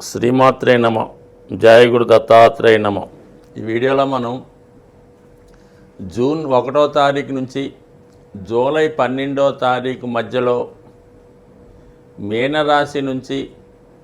శ్రీమాత్రే నమ జయగురు దత్తాత్రేయ నమ. ఈ వీడియోలో మనం జూన్ ఒకటో తారీఖు నుంచి జూలై పన్నెండో తారీఖు మధ్యలో మీనరాశి నుంచి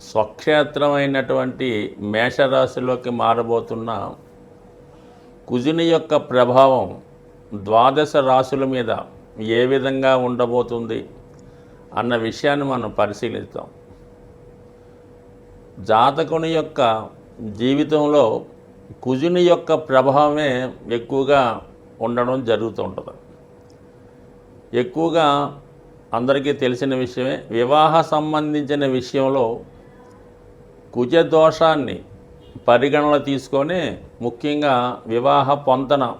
స్వక్షేత్రమైనటువంటి మేషరాశిలోకి మారబోతున్న కుజుని యొక్క ప్రభావం ద్వాదశ రాశుల మీద ఏ విధంగా ఉండబోతుంది అన్న విషయాన్ని మనం పరిశీలిస్తాం జాతకుని యొక్క జీవితంలో కుజుని యొక్క ప్రభావమే ఎక్కువగా ఉండడం జరుగుతూ ఉంటుంది. ఎక్కువగా అందరికీ తెలిసిన విషయమే వివాహ సంబంధించిన విషయంలో కుజ దోషాన్ని పరిగణన తీసుకొని ముఖ్యంగా వివాహ పొంతన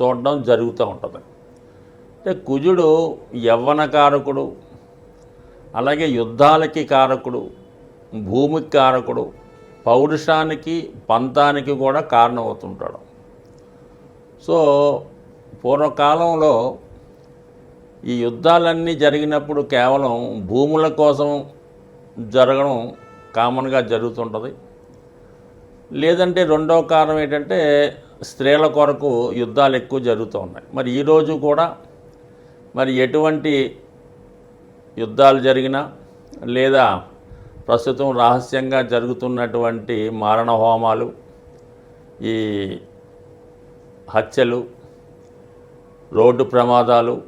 చూడడం జరుగుతూ ఉంటుంది. అంటే కుజుడు యవ్వన కారకుడు అలాగే యుద్ధాలకి కారకుడు భూమికి కారకుడు పౌరుషానికి పంతానికి కూడా కారణమవుతుంటాడు. సో పూర్వకాలంలో ఈ యుద్ధాలన్నీ జరిగినప్పుడు కేవలం భూముల కోసం జరగడం కామన్గా జరుగుతుంటుంది. లేదంటే రెండవ కారణం ఏంటంటే స్త్రీల కొరకు యుద్ధాలు ఎక్కువ జరుగుతూ ఉన్నాయి. మరి ఈరోజు కూడా మరి ఎటువంటి యుద్ధాలు జరిగినా లేదా ప్రస్తుతం రహస్యంగా జరుగుతున్నటువంటి మారణ హోమాలు ఈ హత్యలు రోడ్డు ప్రమాదాలు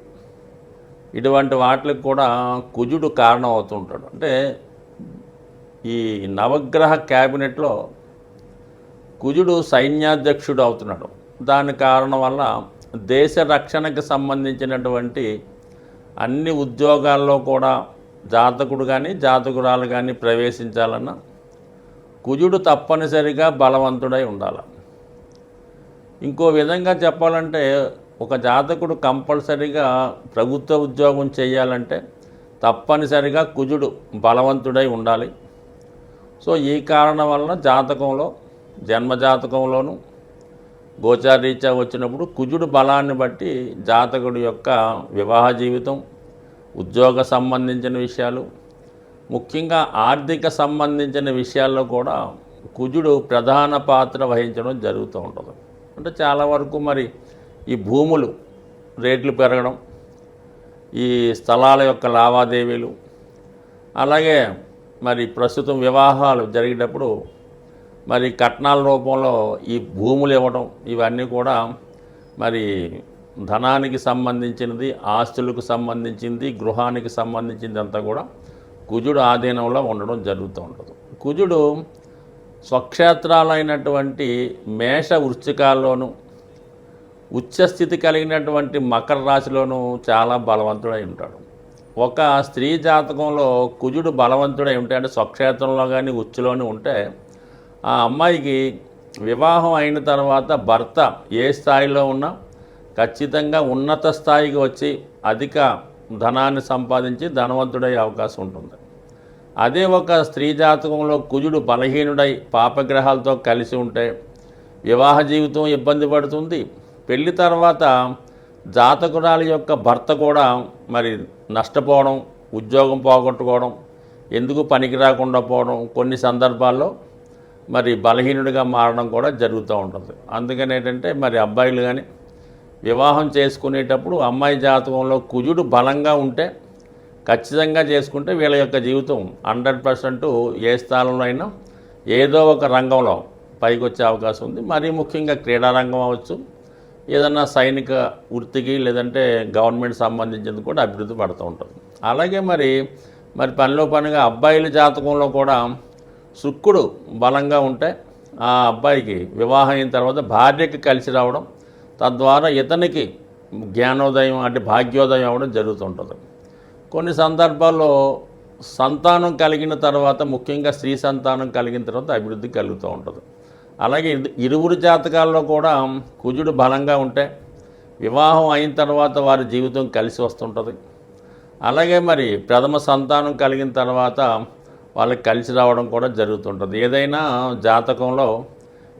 ఇటువంటి వాటికి కూడా కుజుడు కారణం అవుతుంటాడు అంటే ఈ నవగ్రహ క్యాబినెట్లో కుజుడు సైన్యాధ్యక్షుడు అవుతున్నాడు. దాని కారణం వల్ల దేశ రక్షణకు సంబంధించినటువంటి అన్ని ఉద్యోగాల్లో కూడా జాతకుడు కానీ జాతకురాలు కానీ ప్రవేశించాలన్నా కుజుడు తప్పనిసరిగా బలవంతుడై ఉండాలి. ఇంకో విధంగా చెప్పాలంటే ఒక జాతకుడు కంపల్సరిగా ప్రభుత్వ ఉద్యోగం చేయాలంటే తప్పనిసరిగా కుజుడు బలవంతుడై ఉండాలి. సో ఈ కారణం వలన జాతకంలో జన్మజాతకంలోను గోచారీత్యా వచ్చినప్పుడు కుజుడు బలాన్ని బట్టి జాతకుడి యొక్క వివాహ జీవితం ఉద్యోగ సంబంధించిన విషయాలు ముఖ్యంగా ఆర్థిక సంబంధించిన విషయాల్లో కూడా కుజుడు ప్రధాన పాత్ర వహించడం జరుగుతూ ఉంటుంది. అంటే చాలా వరకు మరి ఈ భూములు రేట్లు పెరగడం ఈ స్థలాల యొక్క లావాదేవీలు అలాగే మరి ప్రస్తుతం వివాహాలు జరిగేటప్పుడు మరి కట్నాల రూపంలో ఈ భూములు ఇవ్వడం ఇవన్నీ కూడా మరి ధనానికి సంబంధించినది ఆస్తులకు సంబంధించింది గృహానికి సంబంధించింది అంతా కూడా కుజుడు ఆధీనంలో ఉండడం జరుగుతూ ఉంటుంది కుజుడు స్వక్షేత్రాలైనటువంటి మేష వృశ్చికాల్లోనూ ఉచ్చస్థితి కలిగినటువంటి మకర రాశిలోనూ చాలా బలవంతుడై ఉంటాడు. ఒక స్త్రీ జాతకంలో కుజుడు బలవంతుడై ఉంటే అంటే స్వక్షేత్రంలో కానీ ఉచ్చులోని ఉంటే ఆ అమ్మాయికి వివాహం అయిన తర్వాత భర్త ఏ స్థాయిలో ఉన్నా ఖచ్చితంగా ఉన్నత స్థాయికి వచ్చి అధిక ధనాన్ని సంపాదించి ధనవంతుడయ్యే అవకాశం ఉంటుంది. అదే ఒక స్త్రీ జాతకంలో కుజుడు బలహీనుడై పాపగ్రహాలతో కలిసి ఉంటే వివాహ జీవితం ఇబ్బంది పడుతుంది. పెళ్ళి తర్వాత జాతకురాలి యొక్క భర్త కూడా మరి నష్టపోవడం ఉద్యోగం పోగొట్టుకోవడం ఎందుకు పనికి రాకుండా పోవడం కొన్ని సందర్భాల్లో మరి బలహీనుడిగా మారడం కూడా జరుగుతూ ఉంటుంది. అందుకని ఏంటంటే మరి అబ్బాయిలు కానీ వివాహం చేసుకునేటప్పుడు అమ్మాయి జాతకంలో కుజుడు బలంగా ఉంటే ఖచ్చితంగా చేసుకుంటే వీళ్ళ యొక్క జీవితం హండ్రెడ్ పర్సెంట్ ఏ స్థానంలో అయినా ఏదో ఒక రంగంలో పైకి వచ్చే అవకాశం ఉంది. మరీ ముఖ్యంగా క్రీడారంగం అవ్వచ్చు ఏదన్నా సైనిక వృత్తికి లేదంటే గవర్నమెంట్ సంబంధించింది కూడా అభివృద్ధి పడుతూ ఉంటుంది. అలాగే మరి మరి పనిలో పనిగా అబ్బాయిల జాతకంలో కూడా శుక్రుడు బలంగా ఉంటే ఆ అబ్బాయికి వివాహం అయిన తర్వాత భార్యకి కలిసి రావడం తద్వారా ఇతనికి జ్ఞానోదయం అంటే భాగ్యోదయం అవ్వడం జరుగుతుంటుంది. కొన్ని సందర్భాల్లో సంతానం కలిగిన తర్వాత ముఖ్యంగా స్త్రీ సంతానం కలిగిన తర్వాత అభివృద్ధి కలుగుతూ ఉంటుంది. అలాగే ఇరువురు జాతకాల్లో కూడా కుజుడు బలంగా ఉంటే వివాహం అయిన తర్వాత వారి జీవితం కలిసి వస్తుంటుంది. అలాగే మరి ప్రథమ సంతానం కలిగిన తర్వాత వాళ్ళకి కలిసి రావడం కూడా జరుగుతుంటుంది. ఏదైనా జాతకంలో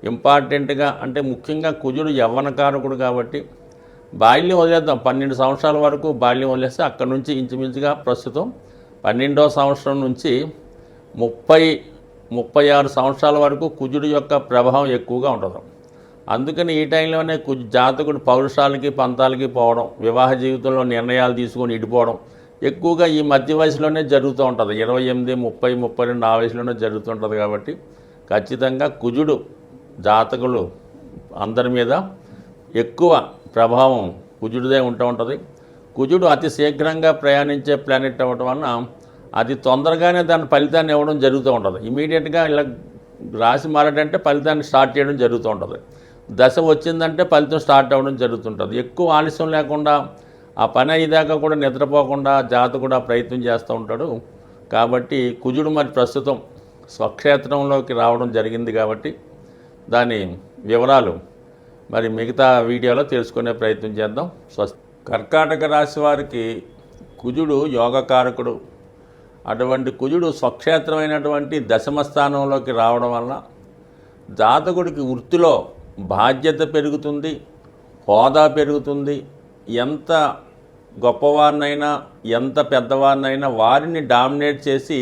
ఇంపార్టెంట్గా అంటే ముఖ్యంగా కుజుడు యవ్వనకారకుడు కాబట్టి బాల్యం వదిలేద్దాం. పన్నెండు సంవత్సరాల వరకు బాల్యం వదిలేస్తే అక్కడి నుంచి ఇంచుమించుగా ప్రస్తుతం పన్నెండో సంవత్సరం నుంచి ముప్పై ముప్పై ఆరు సంవత్సరాల వరకు కుజుడు యొక్క ప్రభావం ఎక్కువగా ఉంటుంది. అందుకని ఈ టైంలోనే కుజు జాతకుడు పౌరుషాలకి పంతాలకి పోవడం వివాహ జీవితంలో నిర్ణయాలు తీసుకొని ఇడిపోవడం ఎక్కువగా ఈ మధ్య వయసులోనే జరుగుతూ ఉంటుంది. ఇరవై ఎనిమిది ముప్పై ముప్పై రెండు ఆ వయసులోనే జరుగుతుంటుంది కాబట్టి ఖచ్చితంగా కుజుడు జాతకులు అందరి మీద ఎక్కువ ప్రభావం కుజుడిదే ఉంటూ ఉంటుంది కుజుడు అతి శీఘ్రంగా ప్రయాణించే ప్లానెట్ అవ్వటం వలన అది తొందరగానే దాని ఫలితాన్ని ఇవ్వడం జరుగుతూ ఉంటుంది ఇమీడియట్గా ఇలా రాసి మారడంటే ఫలితాన్ని స్టార్ట్ చేయడం జరుగుతూ ఉంటుంది దశ వచ్చిందంటే ఫలితం స్టార్ట్ అవ్వడం జరుగుతుంటుంది. ఎక్కువ ఆలస్యం లేకుండా ఆ పని అయ్యేదాకా కూడా నిద్రపోకుండా జాత కూడా ప్రయత్నం చేస్తూ ఉంటాడు. కాబట్టి కుజుడు మరి ప్రస్తుతం స్వక్షేత్రంలోకి రావడం జరిగింది కాబట్టి దాని వివరాలు మరి మిగతా వీడియోలో తెలుసుకునే ప్రయత్నం చేద్దాం. స్వస్తి కర్కాటక రాశి వారికి కుజుడు యోగకారకుడు. అటువంటి కుజుడు స్వక్షేత్రమైనటువంటి దశమ స్థానంలోకి రావడం వలన జాతకుడికి వృత్తిలో బాధ్యత పెరుగుతుంది హోదా పెరుగుతుంది. ఎంత గొప్పవారినైనా ఎంత పెద్దవారినైనా వారిని డామినేట్ చేసి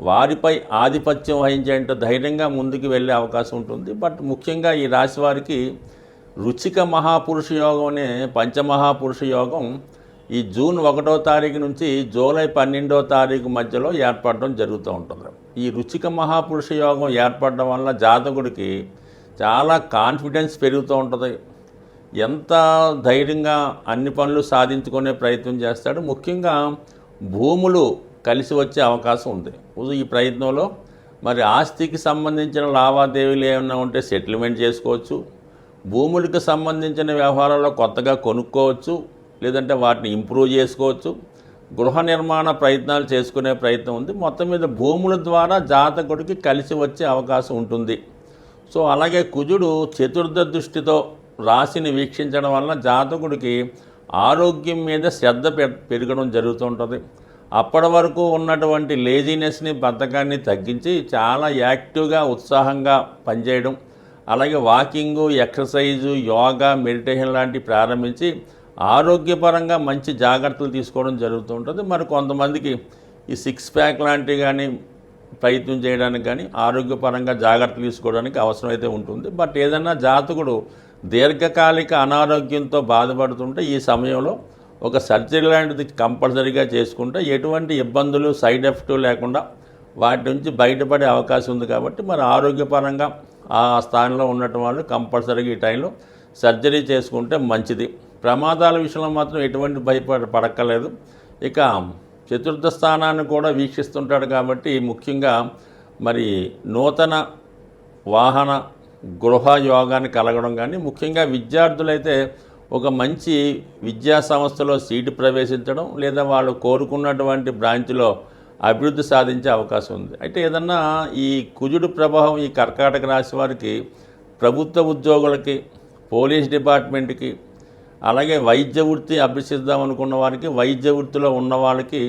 వారిపై ఆధిపత్యం వహించేంటో ధైర్యంగా ముందుకు వెళ్ళే అవకాశం ఉంటుంది. బట్ ముఖ్యంగా ఈ రాశి వారికి రుచిక మహాపురుష యోగం అనే పంచమహాపురుష యోగం ఈ జూన్ ఒకటో తారీఖు నుంచి జూలై పన్నెండో తారీఖు మధ్యలో ఏర్పడడం జరుగుతూ ఉంటుంది. ఈ రుచిక మహాపురుష యోగం ఏర్పడడం వల్ల జాతకుడికి చాలా కాన్ఫిడెన్స్ పెరుగుతూ ఉంటుంది. ఎంత ధైర్యంగా అన్ని పనులు సాధించుకునే ప్రయత్నం చేస్తాడు. ముఖ్యంగా భూములు కలిసి వచ్చే అవకాశం ఉంది. ఈ ప్రయత్నంలో మరి ఆస్తికి సంబంధించిన లావాదేవీలు ఏమైనా ఉంటే సెటిల్మెంట్ చేసుకోవచ్చు. భూములకు సంబంధించిన వ్యవహారాల్లో కొత్తగా కొనుక్కోవచ్చు. లేదంటే వాటిని ఇంప్రూవ్ చేసుకోవచ్చు. గృహ నిర్మాణ ప్రయత్నాలు చేసుకునే ప్రయత్నం ఉంది. మొత్తం మీద భూముల ద్వారా జాతకుడికి కలిసి వచ్చే అవకాశం ఉంటుంది. సో అలాగే కుజుడు చతుర్థ దృష్టితో రాశిని వీక్షించడం వలన జాతకుడికి ఆరోగ్యం మీద శ్రద్ధ పె- పెరగడం జరుగుతుంటుంది. అప్పటి వరకు ఉన్నటువంటి లేజినెస్ని బద్ధకాన్ని తగ్గించి చాలా యాక్టివ్గా ఉత్సాహంగా పనిచేయడం అలాగే వాకింగు ఎక్సర్సైజు యోగా మెడిటేషన్ లాంటివి ప్రారంభించి ఆరోగ్యపరంగా మంచి జాగ్రత్తలు తీసుకోవడం జరుగుతూ ఉంటుంది. మరి కొంతమందికి ఈ సిక్స్ ప్యాక్ లాంటివి కానీ ప్రయత్నం చేయడానికి కానీ ఆరోగ్యపరంగా జాగ్రత్తలు తీసుకోవడానికి అవసరమైతే ఉంటుంది. బట్ ఏదైనా జాతకుడు దీర్ఘకాలిక అనారోగ్యంతో బాధపడుతుంటే ఈ సమయంలో ఒక సర్జరీ లాంటిది కంపల్సరీగా చేసుకుంటే ఎటువంటి ఇబ్బందులు సైడ్ ఎఫెక్ట్ లేకుండా వాటి నుంచి బయటపడే అవకాశం ఉంది కాబట్టి మరి ఆరోగ్యపరంగా ఆ స్థానంలో ఉండటం వాళ్ళు కంపల్సరీగా ఈ టైంలో సర్జరీ చేసుకుంటే మంచిది. ప్రమాదాల విషయంలో మాత్రం ఎటువంటి భయపడ పడక్కలేదు ఇక చతుర్థ స్థానాన్ని కూడా వీక్షిస్తుంటాడు కాబట్టి ముఖ్యంగా మరి నూతన వాహన గృహ యోగాన్ని కలగడం కానీ ముఖ్యంగా విద్యార్థులైతే ఒక మంచి విద్యా సంస్థలో సీటు ప్రవేశించడం లేదా వాళ్ళు కోరుకున్నటువంటి బ్రాంచ్లో అభివృద్ధి సాధించే అవకాశం ఉంది. అయితే ఏదన్నా ఈ కుజుడు ప్రభావం ఈ కర్కాటక రాశి వారికి ప్రభుత్వ ఉద్యోగులకి పోలీస్ డిపార్ట్మెంట్కి అలాగే వైద్య వృత్తి అభ్యసిద్దాం అనుకున్న వారికి వైద్య వృత్తిలో ఉన్న వాళ్ళకి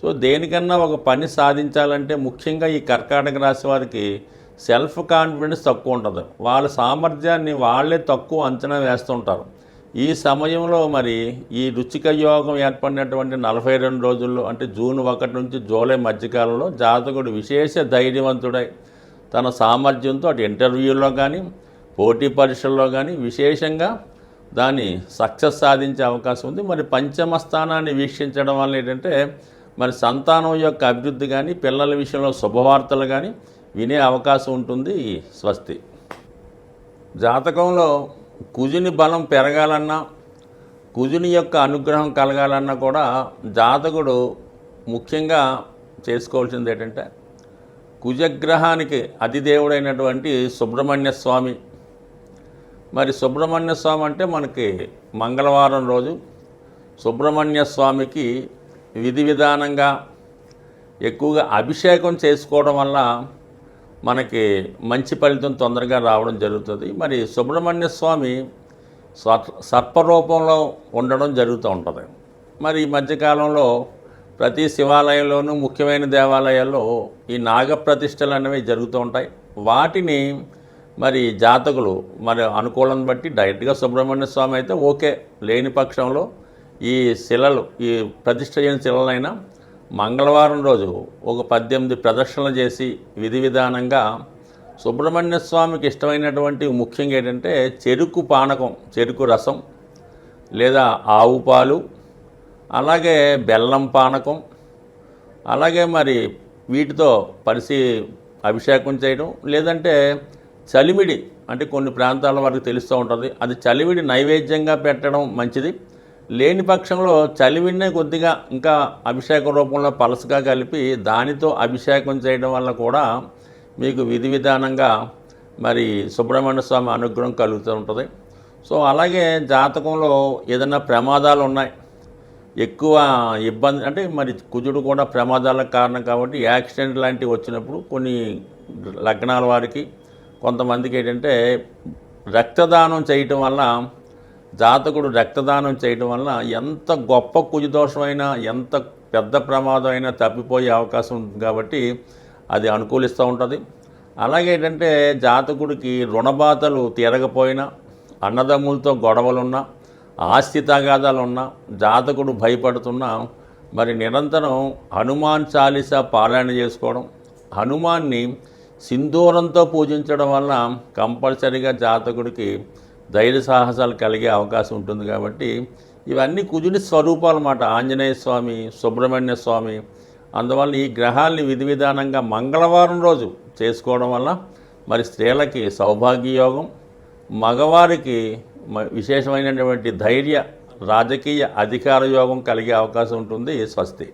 సో దేనికన్నా ఒక పని సాధించాలంటే ముఖ్యంగా ఈ కర్కాటక రాశి వారికి సెల్ఫ్ కాన్ఫిడెన్స్ తక్కువ ఉంటుంది. వాళ్ళ సామర్థ్యాన్ని వాళ్ళే తక్కువ అంచనా వేస్తుంటారు. ఈ సమయంలో మరి ఈ రుచిక యోగం ఏర్పడినటువంటి నలభై రెండు రోజుల్లో అంటే జూన్ ఒకటి నుంచి జూలై మధ్యకాలంలో జాతకుడు విశేష ధైర్యవంతుడై తన సామర్థ్యంతో అటు ఇంటర్వ్యూలో కానీ పోటీ పరీక్షల్లో కానీ విశేషంగా దాన్ని సక్సెస్ సాధించే అవకాశం ఉంది. మరి పంచమ స్థానాన్ని వీక్షించడం వల్ల ఏంటంటే మరి సంతానం యొక్క అభివృద్ధి కానీ పిల్లల విషయంలో శుభవార్తలు కానీ వినే అవకాశం ఉంటుంది స్వస్తి. జాతకంలో కుజుని బలం పెరగాలన్నా కుజుని యొక్క అనుగ్రహం కలగాలన్నా కూడా జాతకుడు ముఖ్యంగా చేసుకోవాల్సింది ఏంటంటే కుజగ్రహానికి అధిదేవుడైనటువంటి సుబ్రహ్మణ్య స్వామి. మరి సుబ్రహ్మణ్య స్వామి అంటే మనకి మంగళవారం రోజు సుబ్రహ్మణ్య స్వామికి విధి విధానంగా ఎక్కువగా అభిషేకం చేసుకోవడం వల్ల మనకి మంచి ఫలితం తొందరగా రావడం జరుగుతుంది. మరి సుబ్రహ్మణ్య స్వామి సర్పరూపంలో ఉండడం జరుగుతూ ఉంటుంది. మరి ఈ మధ్యకాలంలో ప్రతి శివాలయంలోనూ ముఖ్యమైన దేవాలయాల్లో ఈ నాగప్రతిష్టలు అనేవి జరుగుతూ ఉంటాయి. వాటిని మరి జాతకులు మరి అనుకూలం బట్టి డైరెక్ట్గా సుబ్రహ్మణ్య స్వామి అయితే ఓకే లేని పక్షంలో ఈ శిలలు ఈ ప్రతిష్ట చేయని శిలలైనా మంగళవారం రోజు ఒక పద్దెనిమిది ప్రదక్షిణలు చేసి విధి విధానంగా సుబ్రహ్మణ్య స్వామికి ఇష్టమైనటువంటి ముఖ్యంగా ఏంటంటే చెరుకు పానకం చెరుకు రసం లేదా ఆవు పాలు అలాగే బెల్లం పానకం అలాగే మరి వీటితో పరిసి అభిషేకం చేయడం లేదంటే చలిమిడి అంటే కొన్ని ప్రాంతాల వరకు తెలుస్తూ ఉంటుంది. అది చలివిడి నైవేద్యంగా పెట్టడం మంచిది. లేని పక్షంలో చలివిన్నే కొద్దిగా ఇంకా అభిషేక రూపంలో పలసగా కలిపి దానితో అభిషేకం చేయడం వల్ల కూడా మీకు విధి విధానంగా మరి సుబ్రహ్మణ్య స్వామి అనుగ్రహం కలుగుతూ ఉంటుంది. సో అలాగే జాతకంలో ఏదైనా ప్రమాదాలు ఉన్నాయి. ఎక్కువ ఇబ్బంది అంటే మరి కుజుడు కూడా ప్రమాదాలకు కారణం కాబట్టి యాక్సిడెంట్ లాంటివి వచ్చినప్పుడు కొన్ని లగ్నాల వారికి కొంతమందికి ఏంటంటే రక్తదానం చేయటం వల్ల జాతకుడు రక్తదానం చేయటం వల్ల ఎంత గొప్ప కుజదోషమైనా ఎంత పెద్ద ప్రమాదం అయినా తప్పిపోయే అవకాశం ఉంటుంది కాబట్టి అది అనుకూలిస్తూ ఉంటుంది. అలాగే ఏంటంటే జాతకుడికి రుణబాధలు తీరకపోయినా అన్నదమ్ములతో గొడవలున్నా ఆస్తి తగాదాలున్నా జాతకుడు భయపడుతున్నా మరి నిరంతరం హనుమాన్ చాలీసా పారాయణ చేసుకోవడం హనుమాన్ని సింధూరంతో పూజించడం వల్ల కంపల్సరిగా జాతకుడికి ధైర్య సాహసాలు కలిగే అవకాశం ఉంటుంది కాబట్టి ఇవన్నీ కుజుని స్వరూపాలు అన్నమాట. ఆంజనేయ స్వామి సుబ్రహ్మణ్య స్వామి. అందువల్ల ఈ గ్రహాల్ని విధి విధానంగా మంగళవారం రోజు చేసుకోవడం వల్ల మరి స్త్రీలకి సౌభాగ్య యోగం మగవారికి మ- విశేషమైనటువంటి ధైర్య రాజకీయ అధికార యోగం కలిగే అవకాశం ఉంటుంది స్వస్తి.